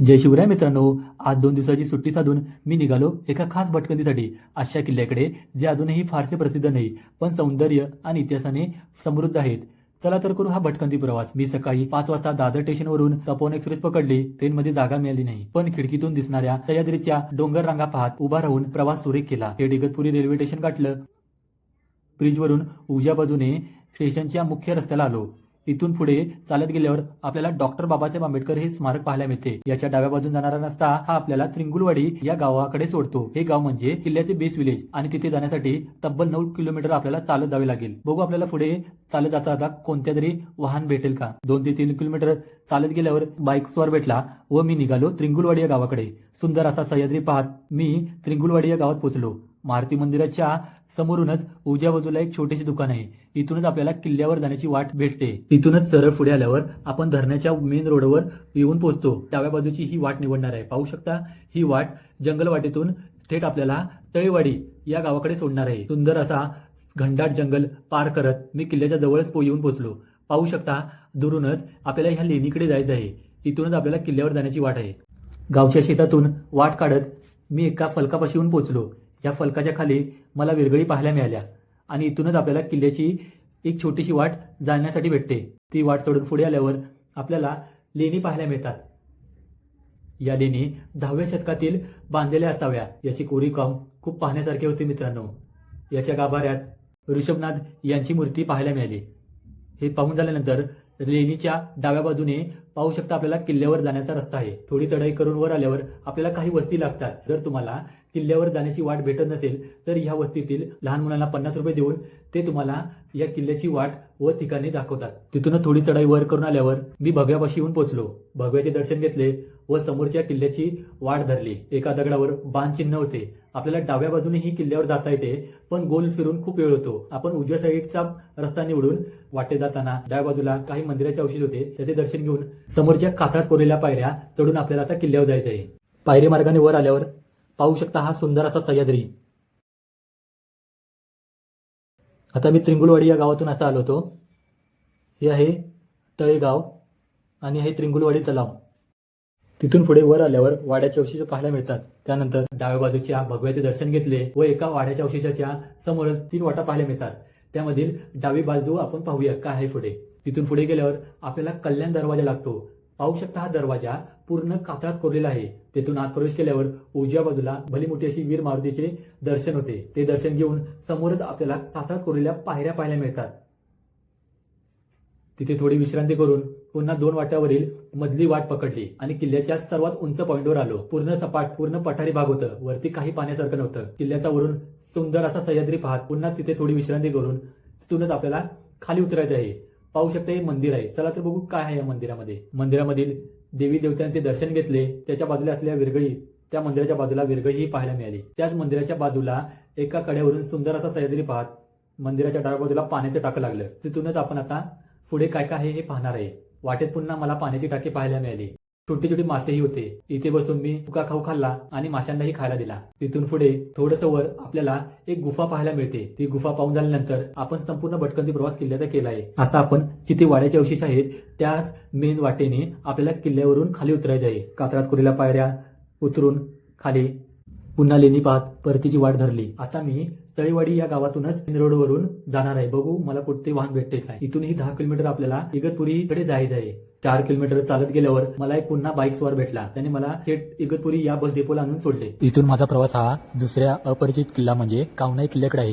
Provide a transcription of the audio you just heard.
जय शिवराय मित्रांनो आज दोन दिवसाची सुट्टी साधून मी निघालो एका खास भटकंतीसाठी. अशा किल्ल्याकडे जे अजूनही फारसे प्रसिद्ध नाही पण सौंदर्य आणि इतिहासाने समृद्ध आहेत. चला तर करू हा भटकंती प्रवास. मी सकाळी पाच वाजता दादर स्टेशनवरून तपोवन एक्सप्रेस पकडली. ट्रेनमध्ये जागा मिळाली नाही पण खिडकीतून दिसणाऱ्या सह्याद्रीच्या डोंगर रांगा पाहत उभा राहून प्रवास सुरेख केला. हे इगतपुरी रेल्वे स्टेशन गाठलं. ब्रिजवरून उजव्या बाजूने स्टेशनच्या मुख्य रस्त्याला आलो. इथून पुढे चालत गेल्यावर आपल्याला डॉक्टर बाबासाहेब आंबेडकर हे स्मारक पाहायला मिळते. याच्या डाव्या बाजून जाणारा रस्ता हा आपल्याला त्रिंगुलवाडी या गावाकडे सोडतो. हे गाव म्हणजे किल्ल्याचे बेस विलेज आणि तिथे जाण्यासाठी तब्बल नऊ किलोमीटर आपल्याला चालत जावे लागेल. बघू आपल्याला पुढे चालत जाता जाता कोणत्या तरी वाहन भेटेल का? दोन ते तीन किलोमीटर चालत गेल्यावर बाईक स्वर भेटला व मी निघालो त्रिंगुलवाडी या गावाकडे. सुंदर असा सह्याद्री पाहत मी त्रिंगुलवाडी या गावात पोहोचलो. मारुती मंदिराच्या समोरूनच उजव्या बाजूला एक छोटेसे दुकान आहे. इथूनच आपल्याला किल्ल्यावर जाण्याची वाट भेटते. इथूनच सरळ पुढे आल्यावर आपण धरणाच्या मेन रोडवर येऊन पोहोचतो. डाव्या बाजूची ही वाट निवडणार आहे. पाहू शकता ही वाट जंगल वाटेतून थेट आपल्याला तळेवाडी या गावाकडे सोडणार आहे. सुंदर असा घनदाट जंगल पार करत मी किल्ल्याच्या जवळच पो- येऊन पोहोचलो. पाहू शकता दुरूनच आपल्याला ह्या लेणीकडे जायचं आहे. इथूनच आपल्याला किल्ल्यावर जाण्याची वाट आहे. गावच्या शेतातून वाट काढत मी एका फलकापाशी येऊन पोहोचलो. या फलकाच्या खाली मला विरगळी पाहायला मिळाल्या. आणि इथूनच आपल्याला किल्ल्याची एक छोटीशी वाट जाण्यासाठी भेटते. ती वाट सोडून पुढे आल्यावर आपल्याला लेणी पाहायला मिळतात. या लेणी दहाव्या शतकातील बांधलेल्या असाव्या याची कोरीव काम खूप पाहण्यासारखे होते मित्रांनो. याच्या गाभाऱ्यात ऋषभनाथ यांची मूर्ती पाहायला मिळाली. हे पाहून झाल्यानंतर लेणीच्या डाव्या बाजूने पाहू शकता आपल्याला किल्ल्यावर जाण्याचा रस्ता आहे. थोडी चढाई करून वर आल्यावर आपल्याला काही वस्ती लागतात. जर तुम्हाला किल्ल्यावर जाण्याची वाट भेटत नसेल तर ह्या वस्तीतील लहान मुलांना पन्नास रुपये देऊन ते तुम्हाला या किल्ल्याची वाट व ठिकाणी दाखवतात. तिथून थोडी चढाई वर करून आल्यावर मी भगव्यापाशी येऊन पोहोचलो. भगव्याचे दर्शन घेतले व समोरच्या किल्ल्याची वाट धरली. एका दगडावर बाण चिन्ह होते. आपल्याला डाव्या बाजूने ही किल्ल्यावर जाता येते पण गोल फिरून खूप वेळ होतो. आपण उजव्या साईडचा रस्ता निवडून वाटे जाताना डाव्या बाजूला काही मंदिराचे औषध होते त्याचे दर्शन घेऊन समोरच्या कात्रात कोरलेल्या पायऱ्या चढून आपल्याला आता किल्ल्यावर जायचं आहे पायरी मार्गाने वर आल्यावर पाहू शकता हा सुंदर असा सह्याद्री. आता मी त्रिंगुलवाडी या गावातून असा आलो होतो. हे आहे तळेगाव आणि हे त्रिंगुलवाडी तलाव. तिथून पुढे वर आल्यावर वाड्याचे अवशेष पाहायला मिळतात. त्यानंतर डाव्या बाजूच्या भगव्याचे दर्शन घेतले व एका वाड्याच्या अवशेषाच्या समोरच तीन वाटा पाहायला मिळतात. त्यामधील डावी बाजू आपण पाहूया काय आहे पुढे. तिथून पुढे गेल्यावर आपल्याला कल्याण दरवाजा लागतो. पाहू शकता हा दरवाजा पूर्ण कात्रात कोरलेला आहे. तेथून आत प्रवेश केल्यावर उजव्या बाजूला भली मोठी अशी वीर मारुतीचे दर्शन होते. ते दर्शन घेऊन समोरच आपल्याला कात्रात कोरलेल्या पायऱ्या पाहायला मिळतात. तिथे थोडी विश्रांती करून पुन्हा दोन वाट्यावरील मधली वाट पकडली आणि किल्ल्याच्या सर्वात उंच पॉइंटवर आलो. पूर्ण सपाट पूर्ण पठारी भाग होतं. वरती काही पाण्यासारखं नव्हतं. किल्ल्याचा वरून सुंदर असा सह्याद्री पाहत पुन्हा तिथे थोडी विश्रांती करून तिथूनच आपल्याला खाली उतरायचं आहे. पाहू शकता हे मंदिर आहे. चला तर बघू काय आहे या मंदिरामध्ये. मंदिरामधील देवी देवतांचे दर्शन घेतले त्याच्या बाजूला असलेल्या विरगळी त्या मंदिराच्या बाजूला विरगळीही पाहायला मिळाली. त्याच मंदिराच्या बाजूला एका कड्यावरून सुंदर असा सह्याद्री पाहत मंदिराच्या डाव्या बाजूला पाण्याचं टाकं लागलं. तिथूनच आपण आता पुढे काय काय आहे हे पाहणार आहे. वाटेत पुन्हा मला पाण्याची टाकी पाहायला मिळाली. छोटे छोटे मासेही होते. इथे बसून मी तुका खाऊ खाल्ला आणि माशांनाही खायला दिला. तिथून पुढे थोडस वर आपल्याला एक गुफा पाहायला मिळते. ती गुफा पाहून झाल्यानंतर आपण संपूर्ण भटकंती प्रवास किल्ल्याचा केला आहे आता आपण जिथे वाड्याचे अवशेष आहेत त्याच मेन वाटेने आपल्याला किल्ल्यावरून खाली उतरायचे आहे. कात्रात कुरेला पायऱ्या उतरून खाली पुन्हा लेणी पाहत परतीची वाट धरली. आता मी तळेवाडी या गावातूनच मेन रोडवरून जाणार आहे. बघू मला कुठते वाहन भेटते काय. इथूनही दहा किलोमीटर आपल्याला इगतपुरीकडे जायचं आहे. चार किलोमीटर चालत गेल्यावर मला एक पुन्हा बाईक स्वार भेटला. त्याने मला थेट इगतपुरी या बस डेपोला आणून सोडले. इथून माझा प्रवास हा दुसऱ्या अपरिचित किल्ला म्हणजे कावनाई किल्ल्याकडे आहे.